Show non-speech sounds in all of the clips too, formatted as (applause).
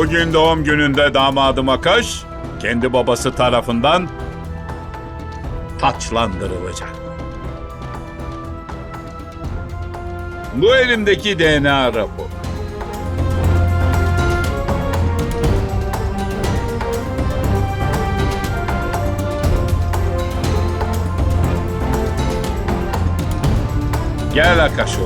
Bugün doğum gününde damadım Akaş kendi babası tarafından taçlandırılacak. Bu elimdeki DNA raporu. Gel Akaş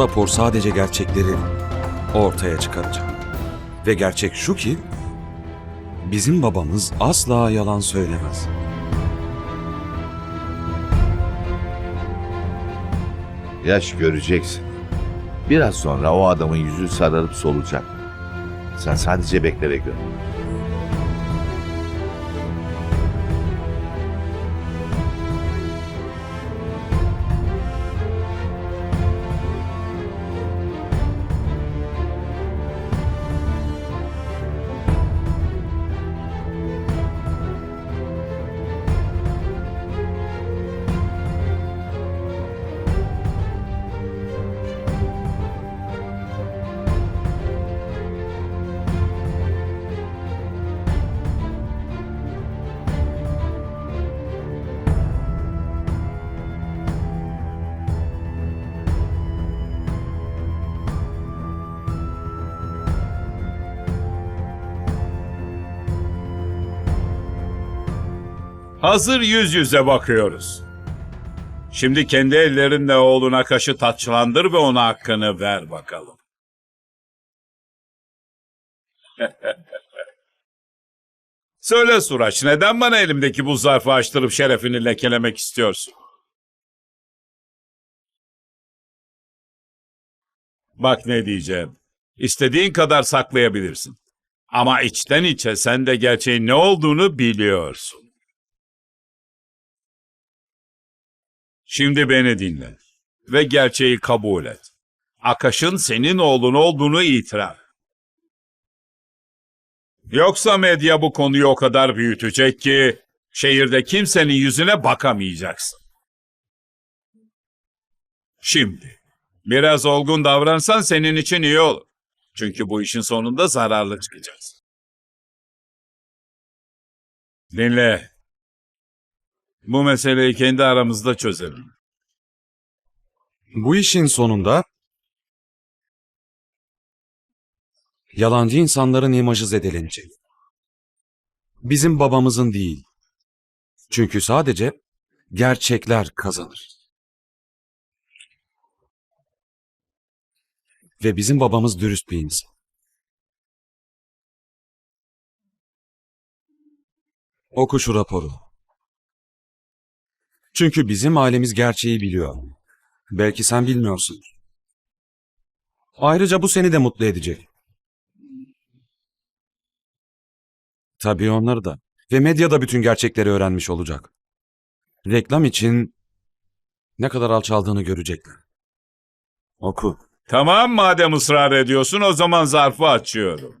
rapor sadece gerçekleri ortaya çıkaracak. Ve gerçek şu ki bizim babamız asla yalan söylemez. Yaş göreceksin. Biraz sonra o adamın yüzü sararıp solacak. Sen sadece bekle ve gör. Hazır yüz yüze bakıyoruz. Şimdi kendi ellerinle oğluna kaşı taçlandır ve ona hakkını ver bakalım. (laughs) Söyle Suraç, neden bana elimdeki bu zarfı açtırıp şerefini lekelemek istiyorsun? Bak ne diyeceğim. İstediğin kadar saklayabilirsin. Ama içten içe sen de gerçeğin ne olduğunu biliyorsun. Şimdi beni dinle ve gerçeği kabul et. Akaş'ın senin oğlun olduğunu itiraf. Yoksa medya bu konuyu o kadar büyütecek ki şehirde kimsenin yüzüne bakamayacaksın. Şimdi biraz olgun davransan senin için iyi olur. Çünkü bu işin sonunda zararlı çıkacağız. Dinle. Bu meseleyi kendi aramızda çözelim. Bu işin sonunda yalancı insanların imajı zedelenecek. Bizim babamızın değil. Çünkü sadece gerçekler kazanır. Ve bizim babamız dürüst bir insan. Oku şu raporu. Çünkü bizim ailemiz gerçeği biliyor. Belki sen bilmiyorsun. Ayrıca bu seni de mutlu edecek. Tabii onları da. Ve medya da bütün gerçekleri öğrenmiş olacak. Reklam için ne kadar alçaldığını görecekler. Oku. Tamam madem ısrar ediyorsun o zaman zarfı açıyorum.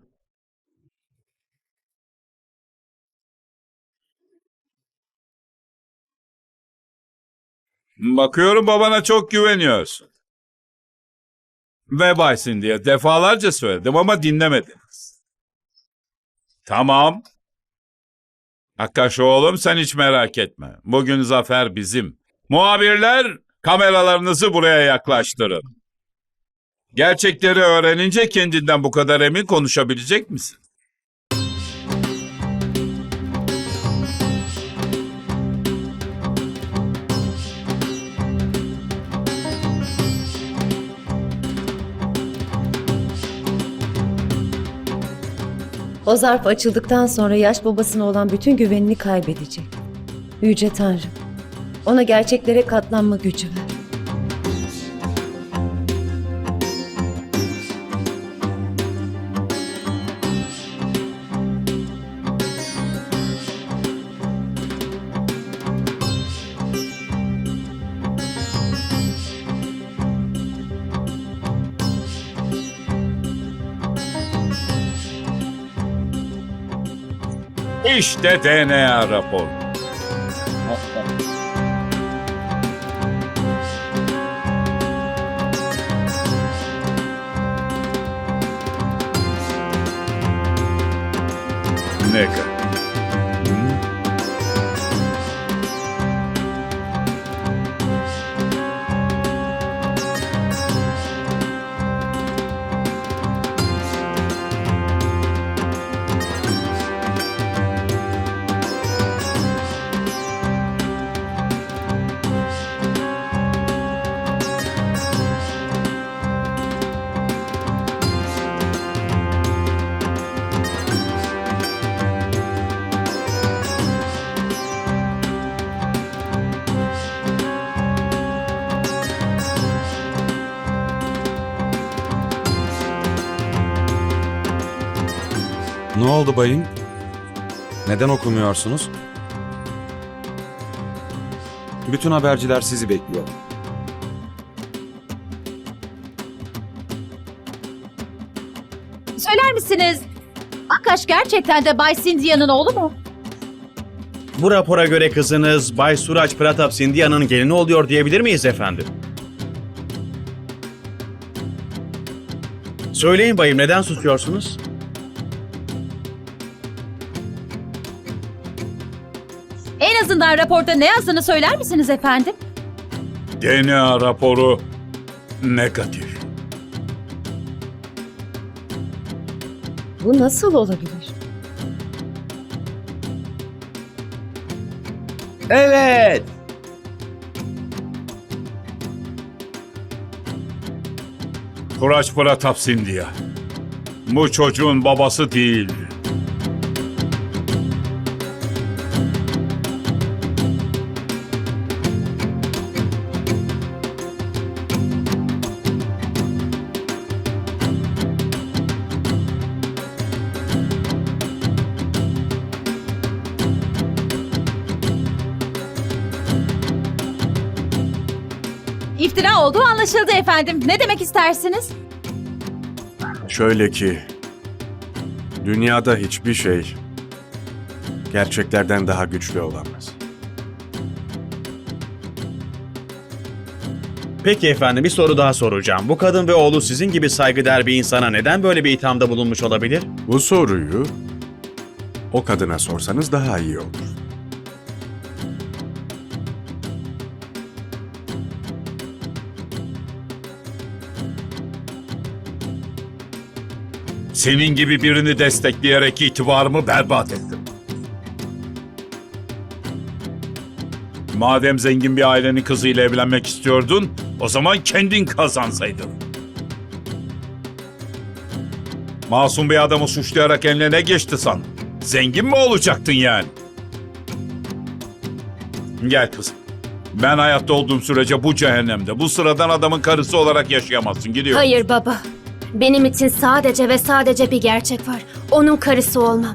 Bakıyorum babana çok güveniyorsun. Vebaysin diye defalarca söyledim ama dinlemediniz. Tamam. Hakkaş oğlum sen hiç merak etme. Bugün zafer bizim. Muhabirler kameralarınızı buraya yaklaştırın. Gerçekleri öğrenince kendinden bu kadar emin konuşabilecek misin? O zarf açıldıktan sonra yaş babasına olan bütün güvenini kaybedecek. Yüce Tanrım, ona gerçeklere katlanma gücü ver. İşte DNA raporu. Ne kadar? Oldu bayım? Neden okumuyorsunuz? Bütün haberciler sizi bekliyor. Söyler misiniz? Akaş gerçekten de Bay Scindia'nın oğlu mu? Bu rapora göre kızınız Bay Suraj Pratap Sindhia'nın gelini oluyor diyebilir miyiz efendim? Söyleyin bayım neden susuyorsunuz? Azından raporda ne yazdığını söyler misiniz efendim? DNA raporu negatif. Bu nasıl olabilir? Evet. Kuraç Pratap Sindhya. Bu çocuğun babası değil. İftira olduğu anlaşıldı efendim. Ne demek istersiniz? Şöyle ki, dünyada hiçbir şey gerçeklerden daha güçlü olamaz. Peki efendim bir soru daha soracağım. Bu kadın ve oğlu sizin gibi saygıdeğer bir insana neden böyle bir ithamda bulunmuş olabilir? Bu soruyu o kadına sorsanız daha iyi olur. Senin gibi birini destekleyerek itibarımı berbat ettim. Madem zengin bir ailenin kızıyla evlenmek istiyordun, o zaman kendin kazansaydın. Masum bir adamı suçlayarak eline ne geçti san? Zengin mi olacaktın yani? Gel kızım. Ben hayatta olduğum sürece bu cehennemde, bu sıradan adamın karısı olarak yaşayamazsın. Gidiyorum. Hayır baba. Benim için sadece ve sadece bir gerçek var. Onun karısı olmam.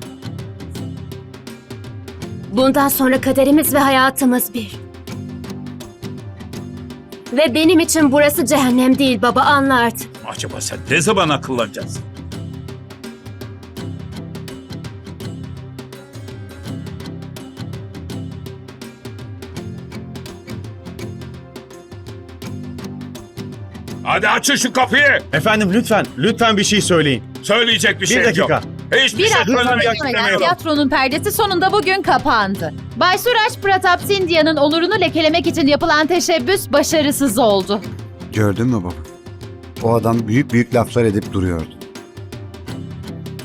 Bundan sonra kaderimiz ve hayatımız bir. Ve benim için burası cehennem değil baba anla artık. Acaba sen ne zaman akıllanacaksın? Hadi açın şu kapıyı. Efendim lütfen, lütfen bir şey söyleyin. Söyleyecek bir, Bir şey dakika. yok. Hiçbir Bir şey dakika söylemek sonra istemiyorum. tiyatronun perdesi sonunda bugün kapandı. Bay Suraj Pratap Scindia'nın onurunu lekelemek için yapılan teşebbüs başarısız oldu. Gördün mü baba? O adam büyük büyük laflar edip duruyordu.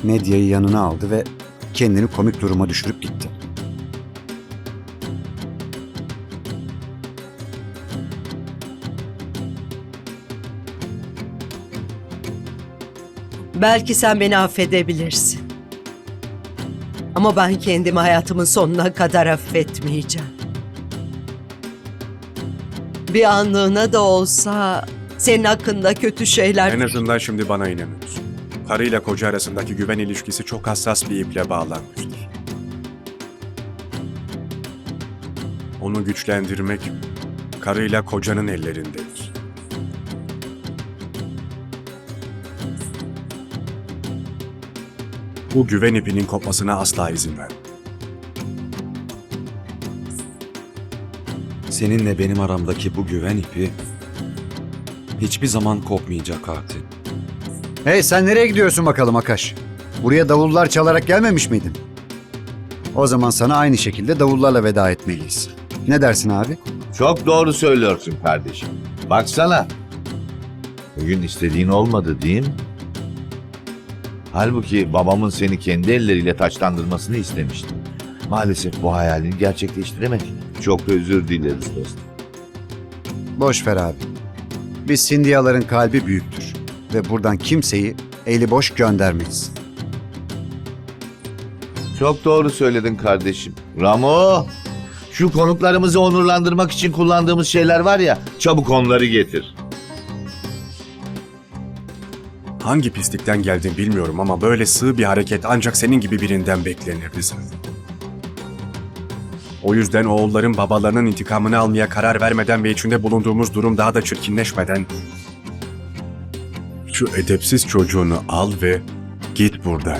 Medyayı yanına aldı ve kendini komik duruma düşürüp gitti. Belki sen beni affedebilirsin. Ama ben kendimi hayatımın sonuna kadar affetmeyeceğim. Bir anlığına da olsa senin hakkında kötü şeyler En azından şimdi bana inanıyorsun. Karıyla koca arasındaki güven ilişkisi çok hassas bir iple bağlanmıştır. Onu güçlendirmek karıyla kocanın ellerindedir. Bu güven ipinin kopmasına asla izin ver. Seninle benim aramdaki bu güven ipi hiçbir zaman kopmayacak Hati. Hey sen nereye gidiyorsun bakalım Akaş? Buraya davullar çalarak gelmemiş miydin? O zaman sana aynı şekilde davullarla veda etmeliyiz. Ne dersin abi? Çok doğru söylüyorsun kardeşim. Baksana. Bugün istediğin olmadı değil mi? Halbuki babamın seni kendi elleriyle taçlandırmasını istemiştim. Maalesef bu hayalini gerçekleştiremedin. Çok özür dileriz dostum. Boş ver abi. Biz Sindiyaların kalbi büyüktür. Ve buradan kimseyi eli boş göndermeyiz. Çok doğru söyledin kardeşim. Ramo, şu konuklarımızı onurlandırmak için kullandığımız şeyler var ya, çabuk onları getir. Hangi pislikten geldin bilmiyorum ama böyle sığ bir hareket ancak senin gibi birinden beklenir bizim. O yüzden oğulların babalarının intikamını almaya karar vermeden ve içinde bulunduğumuz durum daha da çirkinleşmeden şu edepsiz çocuğunu al ve git buradan.